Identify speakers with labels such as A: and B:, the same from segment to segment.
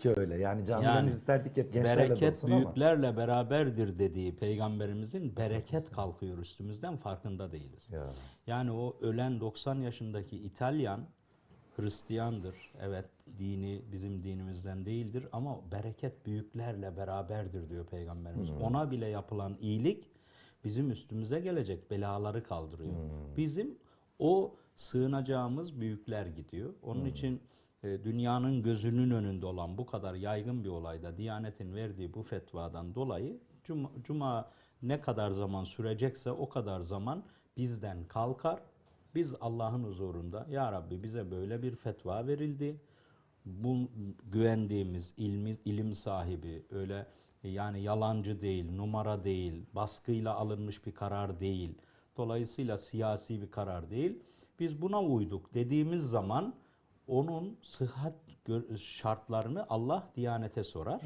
A: ki öyle. Yani camilerimiz
B: Yani
A: isterdik hep gençlerle
B: bereket
A: dolsun ama.
B: büyüklerle beraberdir dediği peygamberimizin bereket kalkıyor üstümüzden farkında değiliz.
A: Ya.
B: Yani o ölen 90 yaşındaki İtalyan Hristiyandır. Evet dini bizim dinimizden değildir ama bereket büyüklerle beraberdir diyor peygamberimiz. Ona bile yapılan iyilik bizim üstümüze gelecek belaları kaldırıyor. Bizim o sığınacağımız büyükler gidiyor. Onun için e, dünyanın gözünün önünde olan bu kadar yaygın bir olayda Diyanet'in verdiği bu fetvadan dolayı cuma, cuma ne kadar zaman sürecekse o kadar zaman bizden kalkar. Biz Allah'ın huzurunda ya Rabbi bize böyle bir fetva verildi. Bu güvendiğimiz ilmi, ilim sahibi öyle yani yalancı değil, numara değil, baskıyla alınmış bir karar değil. Dolayısıyla siyasi bir karar değil. Biz buna uyduk dediğimiz zaman onun sıhhat şartlarını Allah Diyanete sorar.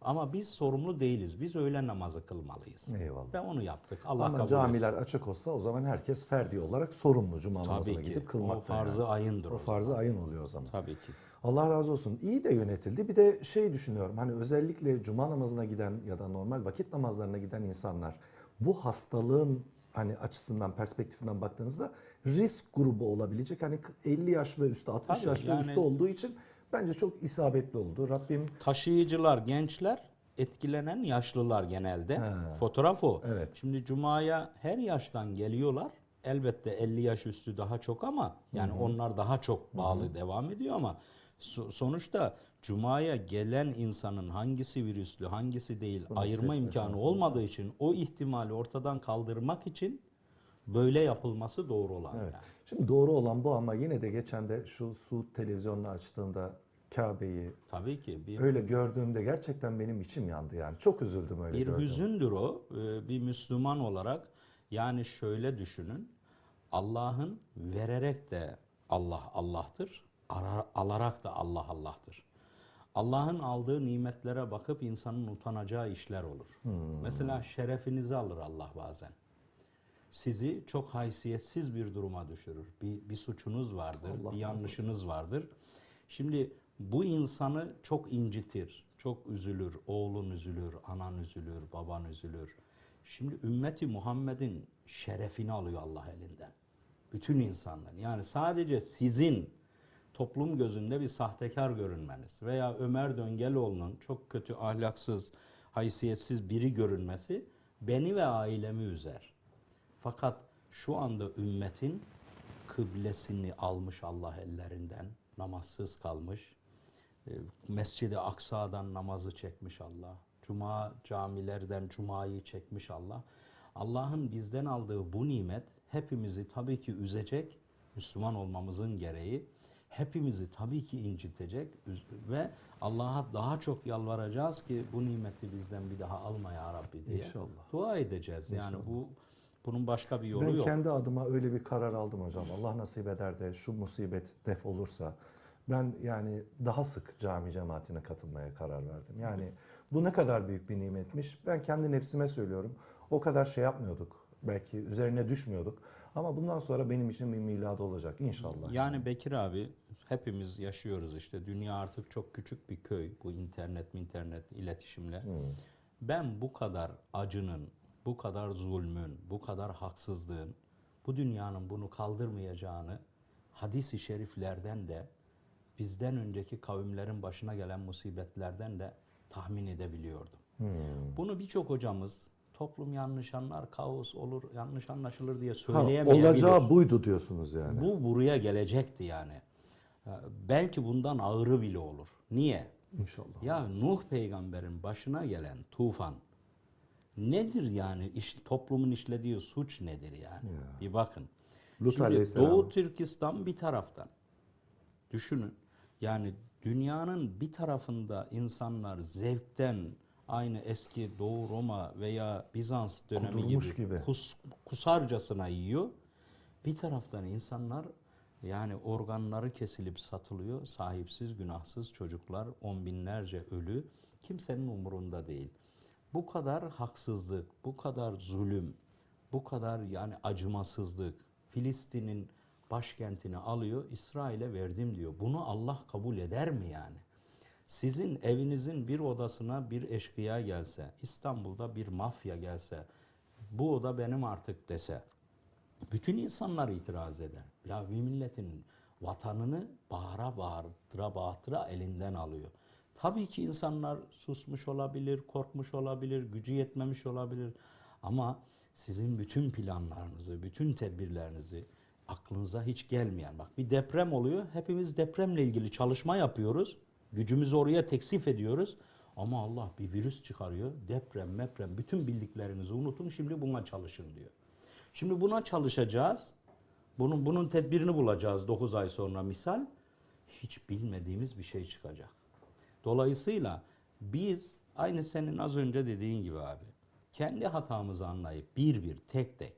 B: Ama biz sorumlu değiliz. Biz öğle namazı kılmalıyız.
A: Eyvallah.
B: Ve onu yaptık. Allah
A: Ama
B: kabul
A: camiler
B: etsin.
A: açık olsa o zaman herkes ferdi olarak sorumlu cuma namazına
B: Tabii ki.
A: gidip kılmakta.
B: O farzı
A: yani.
B: ayındır
A: O
B: o
A: farzı ayın oluyor o zaman.
B: Tabii ki.
A: Allah razı olsun. İyi de yönetildi. Bir de şey düşünüyorum. Hani özellikle cuma namazına giden ya da normal vakit namazlarına giden insanlar bu hastalığın hani açısından perspektifinden baktığınızda risk grubu olabilecek. Hani 50 yaş ve üstü 60
B: Tabii,
A: yaş ve
B: yani-
A: üstü olduğu için bence çok isabetli oldu. Rabbim
B: Taşıyıcılar gençler, etkilenen yaşlılar genelde.
A: He.
B: Fotoğraf o.
A: Evet.
B: Şimdi cumaya her yaştan geliyorlar. Elbette 50 yaş üstü daha çok ama yani onlar daha çok bağlı devam ediyor ama so- sonuçta cumaya gelen insanın hangisi virüslü, hangisi değil ayırma
A: seçme
B: imkanı olmadığı için o ihtimali ortadan kaldırmak için böyle yapılması doğru olan.
A: Evet.
B: yani.
A: Şimdi doğru olan bu ama yine de geçen de şu Suud televizyonunu açtığında Kabe'yi
B: Tabii ki bir
A: öyle gördüğümde gerçekten benim içim yandı yani. Çok üzüldüm öyle
B: Bir
A: gördüğümde.
B: hüzündür o. Ee, Bir Müslüman olarak yani şöyle düşünün. Allah'ın vererek de Allah Allah'tır. ara- Alarak da Allah Allah'tır. Allah'ın aldığı nimetlere bakıp insanın utanacağı işler olur. Mesela şerefinizi alır Allah bazen. Sizi çok haysiyetsiz bir duruma düşürür. Bir, bir suçunuz vardır,
A: Allah
B: bir yanlışınız vardır. Şimdi bu insanı çok incitir, çok üzülür. Oğlun üzülür, anan üzülür, baban üzülür. Şimdi ümmeti Muhammed'in şerefini alıyor Allah elinden. Bütün insanların. Yani sadece sizin toplum gözünde bir sahtekar görünmeniz veya Ömer Döngeloğlu'nun çok kötü, ahlaksız, haysiyetsiz biri görünmesi beni ve ailemi üzer. Fakat şu anda ümmetin kıblesini almış Allah ellerinden, namazsız kalmış. E, Mescid-i Aksa'dan namazı çekmiş Allah. Cuma camilerden cumayı çekmiş Allah. Allah'ın bizden aldığı bu nimet hepimizi tabii ki üzecek, Müslüman olmamızın gereği. Hepimizi tabii ki incitecek ve Allah'a daha çok yalvaracağız ki bu nimeti bizden bir daha alma ya Rabbi diye.
A: İnşallah.
B: Dua edeceğiz. Yani bu bunun başka bir yolu
A: Ben
B: yok.
A: kendi adıma öyle bir karar aldım hocam. Allah nasip eder de şu musibet def olursa ben yani daha sık cami cemaatine katılmaya karar verdim. Yani bu ne kadar büyük bir nimetmiş. Ben kendi nefsime söylüyorum. O kadar şey yapmıyorduk. Belki üzerine düşmüyorduk. Ama bundan sonra benim için bir milad olacak inşallah.
B: Yani Bekir abi hepimiz yaşıyoruz işte. Dünya artık çok küçük bir köy. Bu internet internet iletişimle. Ben bu kadar acının, bu kadar zulmün, bu kadar haksızlığın, bu dünyanın bunu kaldırmayacağını hadis-i şeriflerden de bizden önceki kavimlerin başına gelen musibetlerden de tahmin edebiliyordum. Bunu birçok hocamız toplum yanlış anlar, kaos olur, yanlış anlaşılır diye
A: Ha,
B: söyleyemeyebilir.
A: olacağı buydu diyorsunuz yani.
B: Bu buraya gelecekti yani. Ha, Belki bundan ağırı bile olur. Niye?
A: İnşallah.
B: Ya Nuh peygamberin başına gelen tufan nedir yani? İş, toplumun işlediği suç nedir yani?
A: Ya.
B: Bir bakın.
A: Lut
B: Şimdi
A: aleyhisselam.
B: Doğu Türkistan bir taraftan. Düşünün. Yani dünyanın bir tarafında insanlar zevkten aynı eski Doğu Roma veya Bizans dönemi
A: Kudurmuş
B: gibi,
A: gibi.
B: kus- kusarcasına yiyor. Bir taraftan insanlar yani organları kesilip satılıyor. Sahipsiz, günahsız çocuklar, on binlerce ölü. Kimsenin umurunda değil. Bu kadar haksızlık, bu kadar zulüm, bu kadar yani acımasızlık. Filistin'in başkentini alıyor, İsrail'e verdim diyor. Bunu Allah kabul eder mi yani? Sizin evinizin bir odasına bir eşkıya gelse, İstanbul'da bir mafya gelse, bu oda benim artık dese, bütün insanlar itiraz eder. Ya bir milletin vatanını bağıra bağıra bağıra elinden alıyor. Tabii ki insanlar susmuş olabilir, korkmuş olabilir, gücü yetmemiş olabilir. Ama sizin bütün planlarınızı, bütün tedbirlerinizi aklınıza hiç gelmeyen, bak bir deprem oluyor, hepimiz depremle ilgili çalışma yapıyoruz. Gücümüzü oraya teksif ediyoruz. Ama Allah bir virüs çıkarıyor. Deprem, meprem, bütün bildiklerinizi unutun, şimdi buna çalışın diyor. Şimdi buna çalışacağız. Bunun, bunun tedbirini bulacağız 9 ay sonra misal. Hiç bilmediğimiz bir şey çıkacak. Dolayısıyla biz aynı senin az önce dediğin gibi abi. Kendi hatamızı anlayıp bir bir tek tek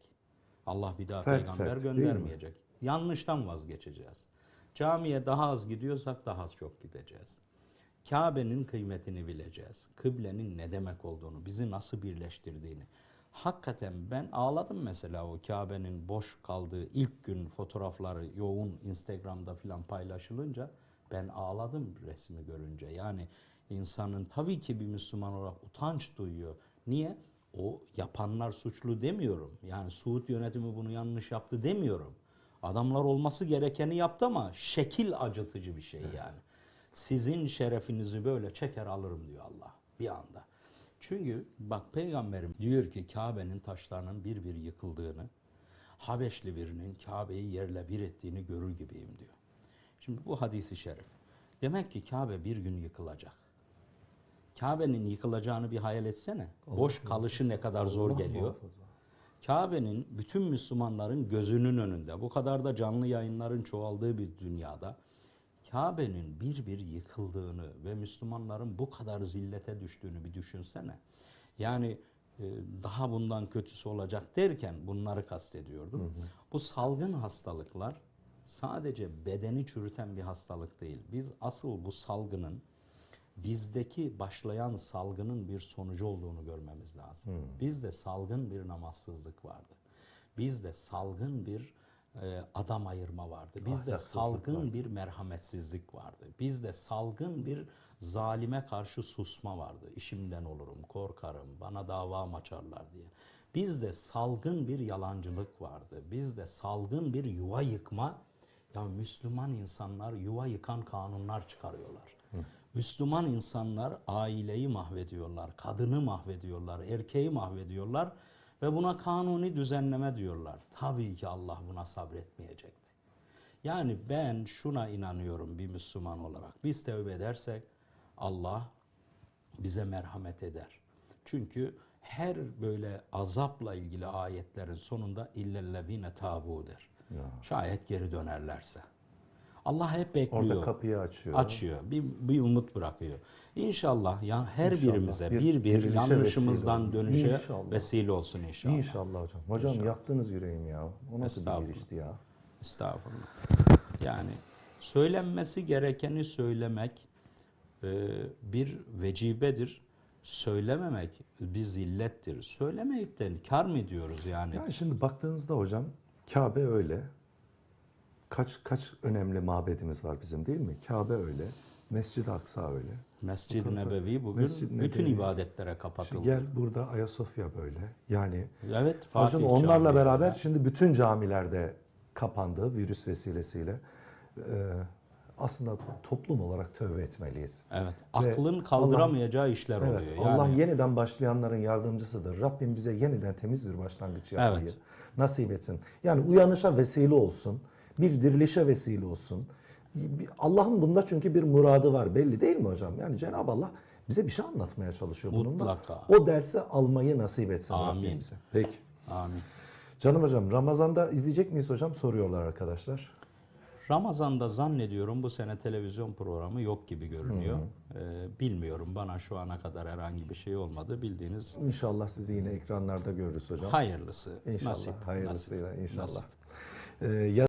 B: Allah bir daha
A: Fert
B: peygamber
A: fert,
B: göndermeyecek. Yanlıştan vazgeçeceğiz. Camiye daha az gidiyorsak daha az çok gideceğiz. Kabe'nin kıymetini bileceğiz. Kıblenin ne demek olduğunu, bizi nasıl birleştirdiğini. Hakikaten ben ağladım mesela o Kabe'nin boş kaldığı ilk gün fotoğrafları yoğun Instagram'da falan paylaşılınca ben ağladım resmi görünce. Yani insanın tabii ki bir Müslüman olarak utanç duyuyor. Niye? O yapanlar suçlu demiyorum. Yani Suud yönetimi bunu yanlış yaptı demiyorum. Adamlar olması gerekeni yaptı ama şekil acıtıcı bir şey yani. Sizin şerefinizi böyle çeker alırım diyor Allah bir anda. Çünkü bak peygamberim diyor ki Kabe'nin taşlarının bir bir yıkıldığını, Habeşli birinin Kabe'yi yerle bir ettiğini görür gibiyim diyor. Şimdi bu hadisi şerif. Demek ki Kabe bir gün yıkılacak. Kabe'nin yıkılacağını bir hayal etsene. Boş kalışı ne kadar zor
A: Allah
B: geliyor. Kabe'nin bütün Müslümanların gözünün önünde, bu kadar da canlı yayınların çoğaldığı bir dünyada Kabe'nin bir bir yıkıldığını ve Müslümanların bu kadar zillete düştüğünü bir düşünsene. Yani e, daha bundan kötüsü olacak derken bunları kastediyordum. Bu salgın hastalıklar sadece bedeni çürüten bir hastalık değil. Biz asıl bu salgının bizdeki başlayan salgının bir sonucu olduğunu görmemiz lazım. Bizde salgın bir namazsızlık vardı. Bizde salgın bir e, adam ayırma vardı. Bizde salgın
A: vardı.
B: bir merhametsizlik vardı. Bizde salgın bir zalime karşı susma vardı. İşimden olurum, korkarım, bana dava açarlar diye. Bizde salgın bir yalancılık vardı. Bizde salgın bir yuva yıkma. Ya Müslüman insanlar yuva yıkan kanunlar çıkarıyorlar. Müslüman insanlar aileyi mahvediyorlar, kadını mahvediyorlar, erkeği mahvediyorlar ve buna kanuni düzenleme diyorlar. Tabii ki Allah buna sabretmeyecekti. Yani ben şuna inanıyorum bir Müslüman olarak. Biz tövbe edersek Allah bize merhamet eder. Çünkü her böyle azapla ilgili ayetlerin sonunda illellezine tabu der. Şayet geri dönerlerse. Allah hep bekliyor.
A: Orada kapıyı açıyor.
B: Açıyor. Bir, bir umut bırakıyor. İnşallah ya her
A: İnşallah.
B: birimize
A: Bir
B: bir bir, yanlışımızdan
A: vesile
B: dönüşe
A: İnşallah.
B: vesile olsun inşallah.
A: İnşallah hocam. Hocam yaktınız yüreğimi ya. O nasıl bir girişti ya?
B: Estağfurullah. Yani söylenmesi gerekeni söylemek e, bir vecibedir. Söylememek bir zillettir. Söylemeyip de kar mı ediyoruz yani?
A: Yani şimdi baktığınızda hocam Kabe öyle. Kaç kaç önemli mabedimiz var bizim değil mi? Kabe öyle. Mescid-i Aksa öyle.
B: Mescid-i. Nebevi bugün
A: Mescid-i
B: bütün
A: Nebevi.
B: ibadetlere
A: Şimdi
B: kapatıldı.
A: gel burada Ayasofya böyle. Yani
B: Evet, Fatih
A: hocam onlarla
B: Camii
A: beraber
B: öyle.
A: şimdi bütün camilerde kapandı virüs vesilesiyle. Ee, aslında toplum olarak tövbe etmeliyiz.
B: Evet.
A: Ve
B: Aklın kaldıramayacağı işler
A: Evet,
B: oluyor. Yani
A: Allah yeniden başlayanların yardımcısıdır. Rabbim bize yeniden temiz bir başlangıç yapmayı
B: Evet.
A: nasip etsin. Yani uyanışa vesile olsun, bir dirilişe vesile olsun. Allah'ın bunda çünkü bir muradı var belli değil mi hocam? Yani Cenab-ı Allah bize bir şey anlatmaya çalışıyor bununla.
B: Mutlaka.
A: O dersi almayı nasip etsin
B: Amin.
A: Rabbim bize. Peki.
B: Amin.
A: Canım hocam Ramazan'da izleyecek miyiz hocam? Soruyorlar arkadaşlar.
B: Ramazan'da zannediyorum bu sene televizyon programı yok gibi görünüyor. Ee, bilmiyorum bana şu ana kadar herhangi bir şey olmadı. Bildiğiniz
A: İnşallah sizi yine ekranlarda görürüz hocam.
B: hayırlısı.
A: İnşallah
B: nasip,
A: hayırlısıyla
B: nasip,
A: inşallah.
B: nasip.
A: Ee,